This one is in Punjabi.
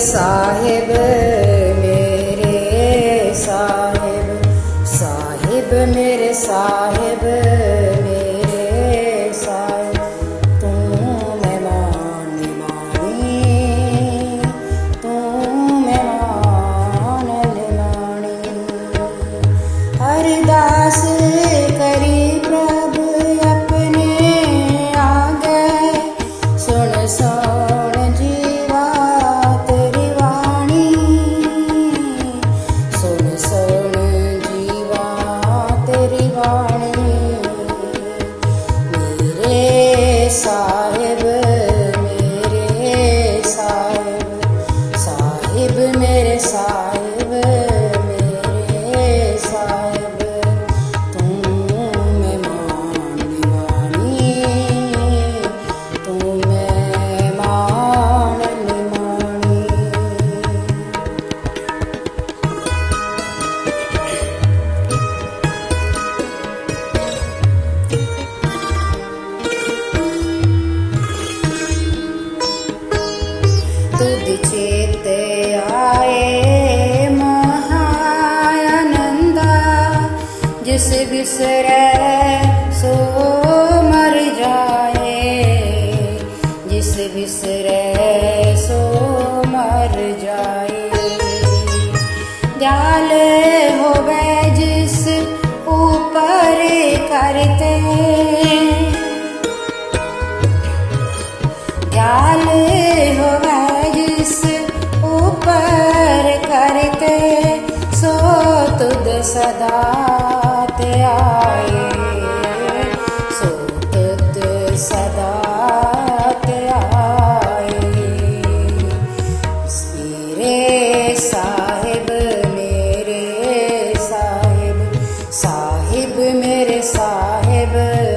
ਸਾਹਿਬ ਮੇਰੇ ਸਾਹਿਬ ਸਾਹਿਬ ਮੇਰੇ ਸਾਹਿਬ ਮੇਰੇ ਸਾਹਿਬ ਤੂੰ ਮਹਿਮਾਨ ਨਿਮਾਣੀ ਤੂੰ ਮਹਿਮਾਨ ਨਿਮਾਣੀ ਅਰਦਾਸ saw चेते आए महानंदा, जिस बिसरे सो मर जाए। जिस बिसरे सो मर जाए। जाले हो गए करते। ਸਦਾ ਧਿਆਏ। ਸੋ ਤਤ ਸਦਾ ਸਾਹਿਬ ਮੇਰੇ ਸਾਹਿਬ ਸਾਹਿਬ